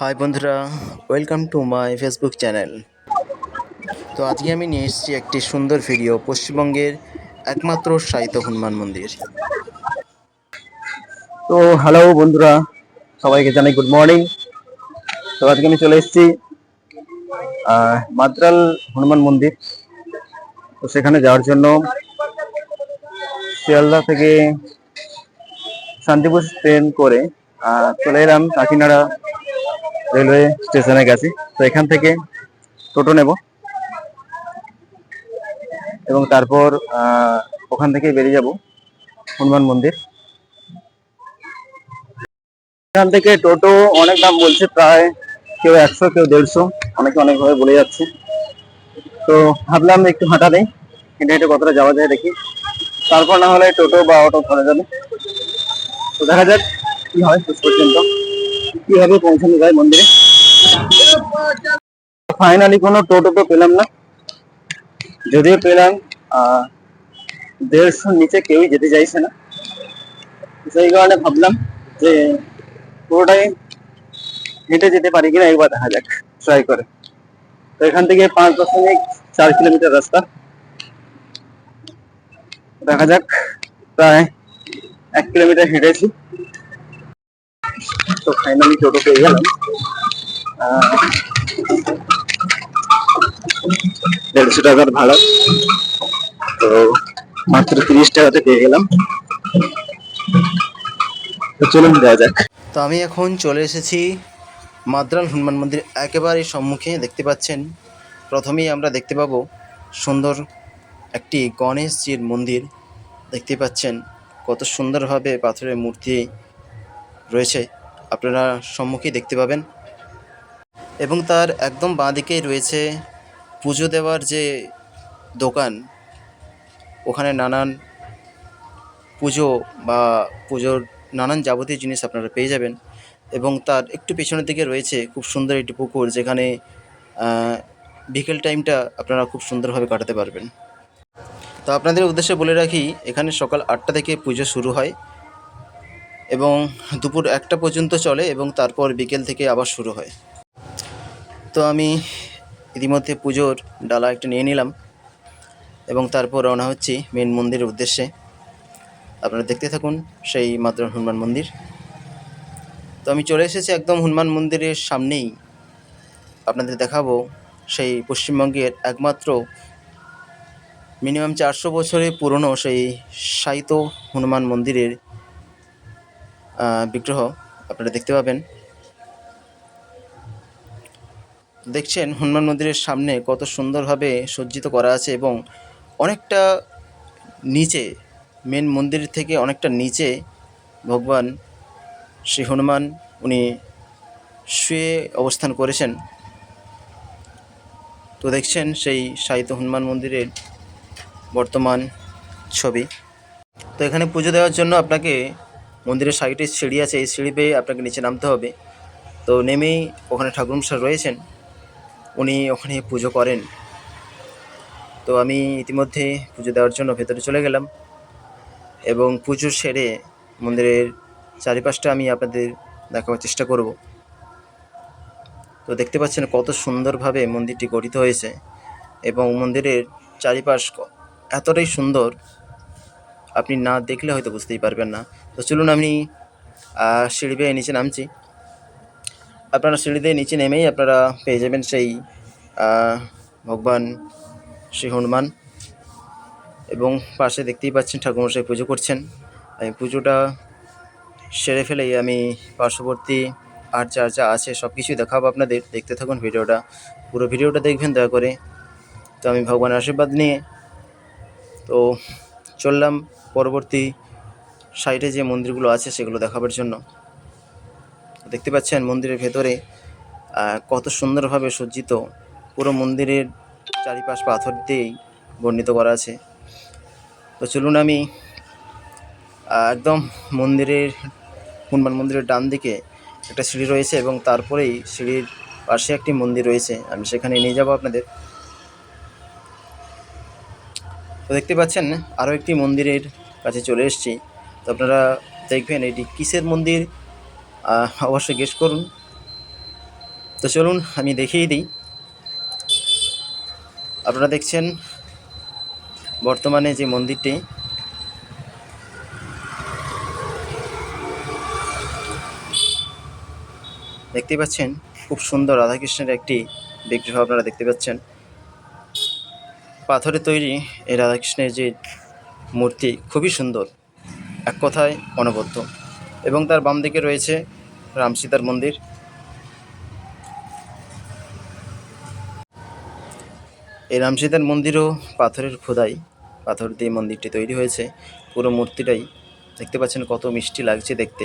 High বন্ধুরা। Welcome to my Facebook channel তো আজকে আমি নিয়ে এসেছি একটি সুন্দর ভিডিও পশ্চিমবঙ্গের একমাত্র সাহিত্য হনুমান মন্দির। তো হ্যালো বন্ধুরা, সবাইকে জানাই গুড মর্নিং তো আজকে আমি চলে এসেছি মাদ্রাল হনুমান মন্দির। তো সেখানে যাওয়ার জন্য শিয়ালদা থেকে শান্তিপুর ট্রেন করে চলে এলাম কাকিনাড়া রেলওয়ে স্টেশনে গেছি। তো এখান থেকে টোটো নেব। এবং তারপর ওখান থেকে বেরিয়ে যাব। হনুমান মন্দির। এখান থেকে টোটো অনেক দাম বলছে, প্রায় কেউ একশো, কেউ দেড়শো। অনেকে অনেকভাবে বলে যাচ্ছে। তো ভাবলাম একটু হাঁটা নেই হেঁটে হেঁটে কতটা যাওয়া যায় দেখি। তারপর না হলে টোটো বা অটো ধরা যাবে। তো দেখা যাক কি হয়, শেষ পর্যন্ত। কীভাবে পৌঁছানো যায় মন্দিরে? ফাইনালি কোনো টোটো তো পেলাম না। যদিও পেলাম দেড়শোর নিচে কেউই যেতে চাইছে না। সেই কারণে ভাবলাম যে পুরোটাই হেঁটে যেতে পারি কিনা একবার দেখা যাক ট্রাই করে। তো এখান থেকে পাঁচ দশমিক চার কিলোমিটার রাস্তা। দেখা যাক, প্রায় এক কিলোমিটার হেঁটেছি। তো ফাইনালি টোটো পেয়ে গেলাম। দেড়শো টাকার ভাড়া। তো মাত্র তিরিশ টাকাতে পেয়ে গেলাম। তো চলুন যাওয়া যাক। তো আমি এখন চলে এসেছি মাদ্রাল হনুমান মন্দির একেবারে সম্মুখে, দেখতে পাচ্ছেন? প্রথমেই আমরা দেখতে পাব সুন্দর একটি গণেশজির মন্দির। দেখতে পাচ্ছেন কত সুন্দরভাবে পাথরের মূর্তি রয়েছে। আপনারা সম্মুখেই দেখতে পাবেন। এবং তার একদম বাঁ দিকেই রয়েছে পুজো দেওয়ার যে দোকান, ওখানে নানান পুজো বা পুজোর নানান যাবতীয় জিনিস আপনারা পেয়ে যাবেন। এবং তার একটু পেছনের দিকে রয়েছে খুব সুন্দর একটি পুকুর, যেখানে বিকেল টাইমটা আপনারা খুব সুন্দরভাবে কাটাতে পারবেন। তো আপনাদের উদ্দেশ্যে বলে রাখি, এখানে সকাল আটটা থেকে পুজো শুরু হয়। এবং দুপুর একটা পর্যন্ত চলে এবং তারপর বিকেল থেকে আবার শুরু হয়। তো আমি ইতিমধ্যে পুজোর ডালা একটা নিয়ে নিলাম এবং তারপর রওনা হচ্ছি মেন মন্দিরের উদ্দেশ্যে। আপনারা দেখতে থাকুন সেই মাত্র হনুমান মন্দির। তো আমি চলে এসেছি একদম হনুমান মন্দিরের সামনেই। আপনাদের দেখাবো সেই পশ্চিমবঙ্গের একমাত্র মিনিমাম চারশো বছরের পুরনো সেই সাইতো হনুমান মন্দিরের বিগ্রহ আপনারা দেখতে পাবেন। দেখছেন হনুমান মন্দিরের সামনে কত সুন্দরভাবে সজ্জিত করা আছে এবং অনেকটা নিচে মেন মন্দির থেকে অনেকটা নিচে ভগবান শ্রী হনুমান উনি শুয়ে অবস্থান করেছেন। তো দেখছেন সেই সাহিত্য হনুমান মন্দিরের বর্তমান ছবি। তো এখানে পুজো দেওয়ার জন্য আপনাকে মন্দিরের সাইডে সিঁড়ি আছে, এই সিঁড়ি পেয়ে আপনাকে নিচে নামতে হবে। তো নেমেই ওখানে ঠাকুর ঠাকুরমশাই রয়েছেন, উনি ওখানে পুজো করেন। তো আমি ইতিমধ্যে পুজো দেওয়ার জন্য ভেতরে চলে গেলাম এবং পুজো সেরে মন্দিরের চারিপাশটা আমি আপনাদের দেখাবার চেষ্টা করব। তো দেখতে পাচ্ছেন কত সুন্দরভাবে মন্দিরটি গঠিত হয়েছে এবং মন্দিরের চারিপাশ এতটাই সুন্দর আপনি না দেখলে হয়তো বুঝতেই পারবেন না। তো চলুন আমি সিঁড়ি বেয়ে নিচে নামছি। আপনারা সিঁড়ি দিয়ে নিচে নেমেই আপনারা পেয়ে যাবেন সেই ভগবান শ্রী হনুমান। এবং পাশে দেখতেই পাচ্ছেন ঠাকুরমশাই পুজো করছেন। আমি পুজোটা সেরে ফেলেই আমি পার্শ্ববর্তী আর যা যা আছে সব কিছুই দেখাবো আপনাদের। দেখতে থাকুন ভিডিওটা। পুরো ভিডিওটা দেখবেন দয়া করে। তো আমি ভগবানের আশীর্বাদ নিয়ে, তো চললাম পরবর্তী সাইডে যে মন্দিরগুলো আছে সেগুলো দেখাবার জন্য। দেখতে পাচ্ছেন মন্দিরের ভেতরে কত সুন্দরভাবে সজ্জিত পুরো মন্দিরের চারিপাশ পাথর দিয়েই বর্ণিত করা আছে। তো চলুন আমি একদম মন্দিরের, হনুমান মন্দিরের ডান দিকে একটা সিঁড়ি রয়েছে এবং তারপরেই সিঁড়ির পাশে একটি মন্দির রয়েছে। আমি সেখানে নিয়ে যাব আপনাদের। তো দেখতে পাচ্ছেন আরও একটি মন্দিরের কাছে চলে এসেছি। তো আপনারা দেখবেন এটি কিসের মন্দির অবশ্যই গেস করুন। তো চলুন, আমি দেখিয়ে দিই। আপনারা দেখছেন বর্তমানে যে মন্দিরটি। দেখতে পাচ্ছেন, খুব সুন্দর রাধাকৃষ্ণের একটি বিগ্রহ আপনারা দেখতে পাচ্ছেন। পাথরে তৈরি এই রাধাকৃষ্ণের যে মূর্তি খুবই সুন্দর, এক কথায় অনবদ্য। এবং তার বাম দিকে রয়েছে রাম সীতার মন্দির। এই রাম সীতার মন্দিরও পাথরের খোদাই, পাথর দিয়ে মন্দিরটি তৈরি হয়েছে। পুরো মূর্তিটাই দেখতে পাচ্ছেন কত মিষ্টি লাগছে দেখতে।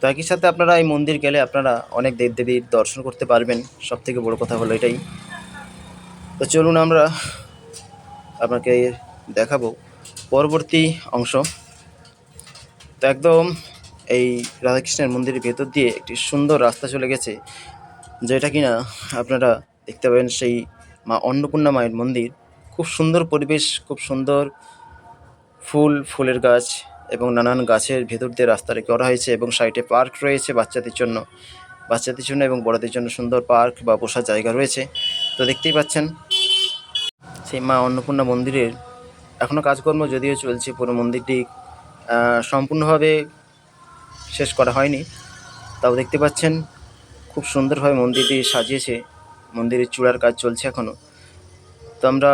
তো একই সাথে আপনারা এই মন্দির গেলে আপনারা অনেক দেবদেবীর দর্শন করতে পারবেন। সব থেকে বড় কথা হলো এটাই। তো চলুন আমরা আপনাকে দেখাবো পরবর্তী অংশ। তো একদম এই রাধাকৃষ্ণের মন্দিরের ভেতর দিয়ে একটি সুন্দর রাস্তা চলে গেছে, যেটা কিনা আপনারা দেখতে পাবেন সেই মা অন্নপূর্ণা মায়ের মন্দির। খুব সুন্দর পরিবেশ, খুব সুন্দর ফুল, ফুলের গাছ এবং নানান গাছের ভেতর দিয়ে রাস্তাটা করা হয়েছে এবং সাইডে পার্ক রয়েছে বাচ্চাদের জন্য। বাচ্চাদের জন্য এবং বড়দের জন্য সুন্দর পার্ক বা বসার জায়গা রয়েছে। তো দেখতেই পাচ্ছেন, সেই মা অন্নপূর্ণা মন্দিরের এখনও কাজকর্ম যদিও চলছে, পুরো মন্দিরটি সম্পূর্ণভাবে শেষ করা হয়নি। তাও দেখতে পাচ্ছেন, খুব সুন্দরভাবে মন্দিরটি সাজিয়েছে, মন্দিরের চূড়ার কাজ চলছে এখনও তো আমরা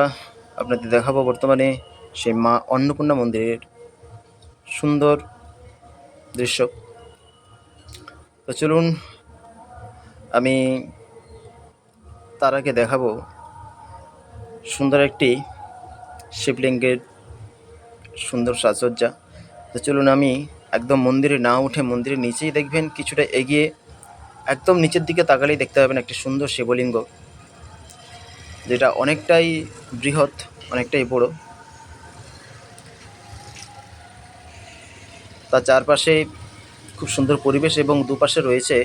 আপনাদের দেখাবো বর্তমানে সেই মা অন্নপূর্ণা মন্দিরের সুন্দর দৃশ্য। তো চলুন, আমি তার আগে দেখাবো সুন্দর একটি শিবলিঙ্গের সুন্দর সাজসজ্জা। তো চলুন আমি একদম মন্দিরে না উঠে মন্দিরের নিচেই দেখবেন, কিছুটা এগিয়ে একদম নিচের দিকে তাকালেই দেখতে পাবেন একটি সুন্দর শিবলিঙ্গ, যেটা অনেকটাই বৃহৎ, অনেকটাই বড়। তার চারপাশে খুব সুন্দর পরিবেশ এবং দুপাশে রয়েছে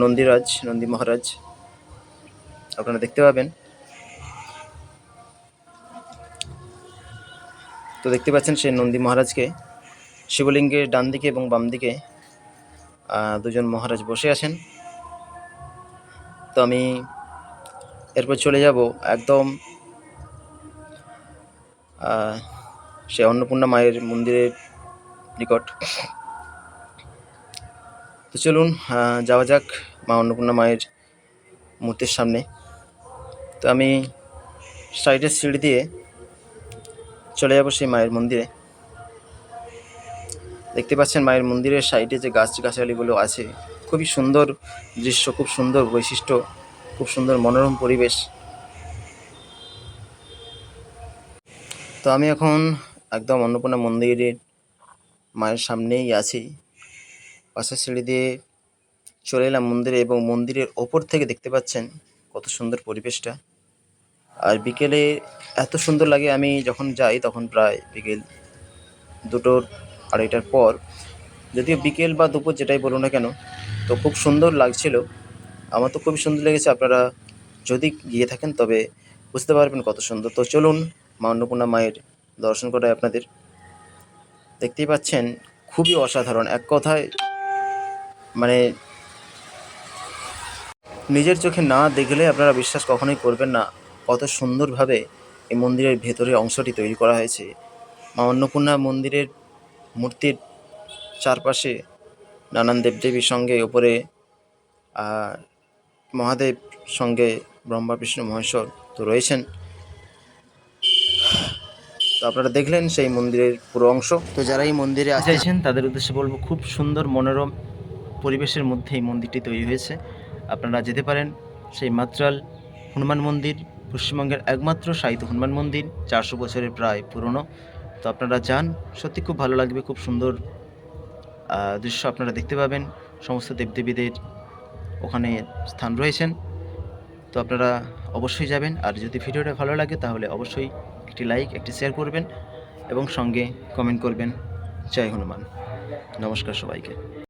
নন্দীরাজ, নন্দী মহারাজ। আপনারা দেখতে পাবেন। তো দেখতে পাচ্ছেন সেই নন্দী মহারাজকে। শিবলিঙ্গের ডান দিকে এবং বাম দিকে দুজন মহারাজ বসে আছেন। তো আমি এরপর চলে যাব একদম সে অন্নপূর্ণা মায়ের মন্দিরের নিকট। তো চলুন যাওয়া যাক মা অন্নপূর্ণা মায়ের মূর্তির সামনে। তো আমি সাইডের সিঁড়ি দিয়ে চলে যাব সেই মায়ের মন্দিরে। দেখতে পাচ্ছেন মায়ের মন্দিরের সাইডে যে গাছ গাছালিগুলো আছে, খুবই সুন্দর দৃশ্য, খুব সুন্দর বৈশিষ্ট্য, খুব সুন্দর মনোরম পরিবেশ। তো আমি এখন একদম অন্নপূর্ণা মন্দিরের মায়ের সামনেই আছি। পাশের সিঁড়ি দিয়ে চলে এলাম মন্দিরে এবং মন্দিরের ওপর থেকে দেখতে পাচ্ছেন কত সুন্দর পরিবেশটা। আর বিকেলে এত সুন্দর লাগে, আমি যখন যাই তখন প্রায় বিকেল দুটোর আড়াইটার পর, যদিও বিকেল বা দুপুর যেটাই বলুন না কেন, তো খুব সুন্দর লাগছিল। আমার তো খুবই সুন্দর লেগেছে, আপনারা যদি গিয়ে থাকেন তবে বুঝতে পারবেন কত সুন্দর। তো চলুন মা অন্নপূর্ণা মায়ের দর্শন করায় আপনাদের। দেখতেই পাচ্ছেন, খুবই অসাধারণ। এক কথায় মানে নিজের চোখে না দেখলে আপনারা বিশ্বাস কখনোই করবেন না। কত সুন্দরভাবে এই মন্দিরের ভেতরের অংশটি তৈরি করা হয়েছে। মা অন্নপূর্ণা মন্দিরের মূর্তির চারপাশে নানান দেবদেবীর সঙ্গে ওপরে মহাদেব সঙ্গে ব্রহ্মা, বিষ্ণু, মহেশ্বর তো রয়েছেন। তো আপনারা দেখলেন সেই মন্দিরের পুরো অংশ। তো যারা এই মন্দিরে আসতে চাইছেন, তাদের উদ্দেশ্যে বলব, খুব সুন্দর মনোরম পরিবেশের মধ্যে এই মন্দিরটি তৈরি হয়েছে। আপনারা যেতে পারেন সেই মাত্রাল হনুমান মন্দির পশ্চিমবঙ্গের একমাত্র সাহিত্য হনুমান মন্দির, চারশো বছরের প্রায় পুরনো। তো আপনারা যান, সত্যি খুব ভালো লাগবে, খুব সুন্দর দৃশ্য আপনারা দেখতে পাবেন। সমস্ত দেবদেবীদের ওখানে স্থান রয়েছেন। তো আপনারা অবশ্যই যাবেন, আর যদি ভিডিওটা ভালো লাগে তাহলে অবশ্যই একটি লাইক, একটি শেয়ার করবেন এবং সঙ্গে কমেন্ট করবেন। জয় হনুমান। নমস্কার সবাইকে।